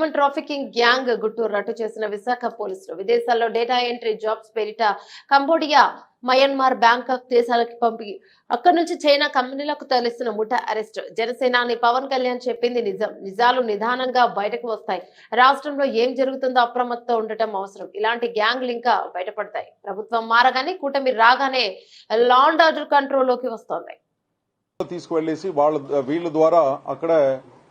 Human trafficking gang గుట్టూరు రట్టు చేసిన విశాఖ పోలీసులు విదేశాల్లో డేటా ఎంట్రీ జాబ్స్ పేరిట కంబోడియా మయన్మార్ బ్యాంకాక్ దేశాలకు పంపి అక్కడి నుంచి చైనా కంపెనీలకు తరలిస్తున్న ముఠా అరెస్ట్. జనసేనాని పవన్ కళ్యాణ్ చెప్పింది నిజం. నిజాలు నిదానంగా బయటకు వస్తాయి. రాష్ట్రంలో ఏం జరుగుతుందో అప్రమత్తం ఉండటం అవసరం. ఇలాంటి గ్యాంగ్లు ఇంకా బయటపడతాయి. ప్రభుత్వం మారగానే కూటమి రాగానే లాండ్ ఆర్డర్ కంట్రోల్లోకి వస్తోంది. తీసుకువెళ్ళేసి వాళ్ళ వీళ్ళ ద్వారా అక్కడ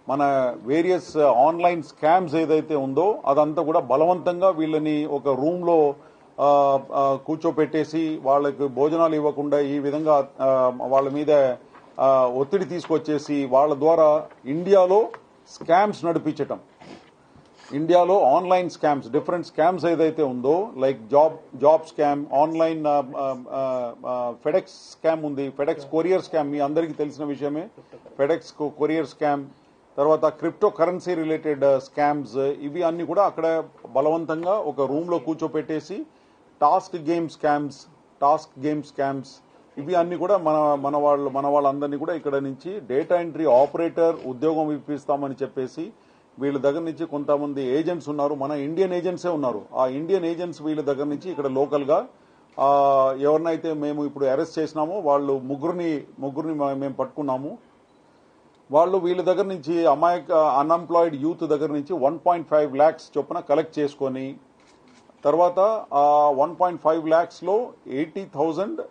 మన వేరియస్ ఆన్లైన్ స్కామ్స్ ఏదైతే ఉందో అదంతా కూడా బలవంతంగా వీళ్ళని ఒక రూమ్లో ఆ, ఆ, కూర్చోపెట్టేసి వాళ్ళకి భోజనాలు ఇవ్వకుండా ఈ విధంగా వాళ్ళ మీద ఒత్తిడి తీసుకొచ్చేసి వాళ్ళ ద్వారా ఇండియాలో స్కామ్స్ నడిపించటం. ఇండియాలో ఆన్లైన్ స్కామ్స్ డిఫరెంట్ స్కామ్స్ ఏదైతే ఉందో like job job scam online FedEx scam ఉంది. ఫెడెక్స్ కొరియర్ స్కామ్ మీ అందరికీ తెలిసిన విషయమే. ఫెడెక్స్ కొరియర్ స్కామ్ తర్వాత క్రిప్టో కరెన్సీ రిలేటెడ్ స్కామ్స్ ఇవి అన్ని కూడా అక్కడ బలవంతంగా ఒక రూమ్లో కూర్చోపెట్టేసి task game scams task game scams ఇవి అన్ని కూడా మన మన వాళ్ళు మన వాళ్ళందరినీ కూడా ఇక్కడ నుంచి డేటా ఎంట్రీ ఆపరేటర్ ఉద్యోగం ఇప్పిస్తామని చెప్పేసి వీళ్ళ దగ్గర నుంచి కొంతమంది ఏజెంట్స్ ఉన్నారు. మన ఇండియన్ ఏజెంట్సే ఉన్నారు. ఆ ఇండియన్ ఏజెంట్స్ వీళ్ళ దగ్గర నుంచి ఇక్కడ లోకల్గా ఎవరినైతే మేము ఇప్పుడు అరెస్ట్ చేసినామో వాళ్ళు ముగ్గురిని ముగ్గురిని మేము పట్టుకున్నాము. వాళ్ళు వీళ్ళ దగ్గర నుంచి అమాయక అన్ఎంప్లాయిడ్ యూత్ దగ్గర నుంచి వన్ పాయింట్ ఫైవ్ ల్యాక్స్ చొప్పున కలెక్ట్ చేసుకొని తర్వాత ఆ one point five ల్యాక్స్లో eighty thousand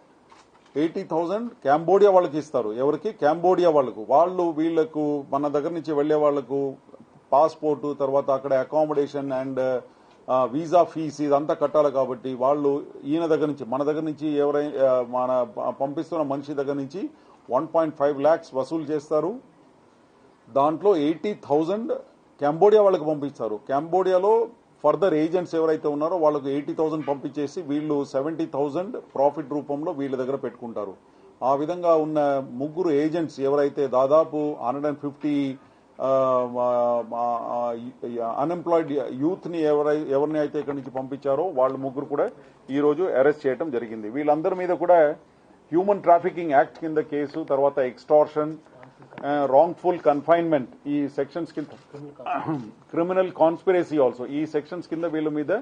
eighty thousand Cambodia వాళ్ళకి ఇస్తారు. ఎవరికి? కాంబోడియా వాళ్ళకు. వాళ్ళు వీళ్ళకు మన దగ్గర నుంచి వెళ్ళే వాళ్ళకు పాస్పోర్టు తర్వాత అక్కడ అకామిడేషన్ అండ్ వీసా ఫీజు ఇదంతా కట్టాలి కాబట్టి వాళ్ళు ఈయన దగ్గర నుంచి మన దగ్గర నుంచి ఎవరైనా మన పంపిస్తున్న మనిషి దగ్గర నుంచి వన్ పాయింట్ ఫైవ్ ల్యాక్స్ వసూలు చేస్తారు. దాంట్లో ఎయిటీ థౌజండ్ కంబోడియా వాళ్ళకి పంపించారు. కంబోడియాలో ఫర్దర్ ఏజెంట్స్ ఎవరైతే ఉన్నారో వాళ్ళకు ఎయిటీ థౌజండ్ పంపించేసి వీళ్ళు సెవెంటీ థౌజండ్ ప్రాఫిట్ రూపంలో వీళ్ళ దగ్గర పెట్టుకుంటారు. ఆ విధంగా ఉన్న ముగ్గురు ఏజెంట్స్ ఎవరైతే దాదాపు హండ్రెడ్ అండ్ ఫిఫ్టీ అన్ఎంప్లాయిడ్ యూత్ని ఎవరై ఎవరిని అయితే ఇక్కడి నుంచి పంపించారో వాళ్ళ ముగ్గురు కూడా ఈ రోజు అరెస్ట్ చేయడం జరిగింది. వీళ్ళందరి మీద కూడా హ్యూమన్ ట్రాఫికింగ్ యాక్ట్ కింద కేసు తర్వాత ఎక్స్టార్షన్ రాంగ్ఫుల్ కన్ఫైన్మెంట్ ఈ సెక్షన్స్ కింద క్రిమినల్ కాన్స్పిరసీ ఆల్సో ఈ సెక్షన్స్ కింద వీళ్ళ మీద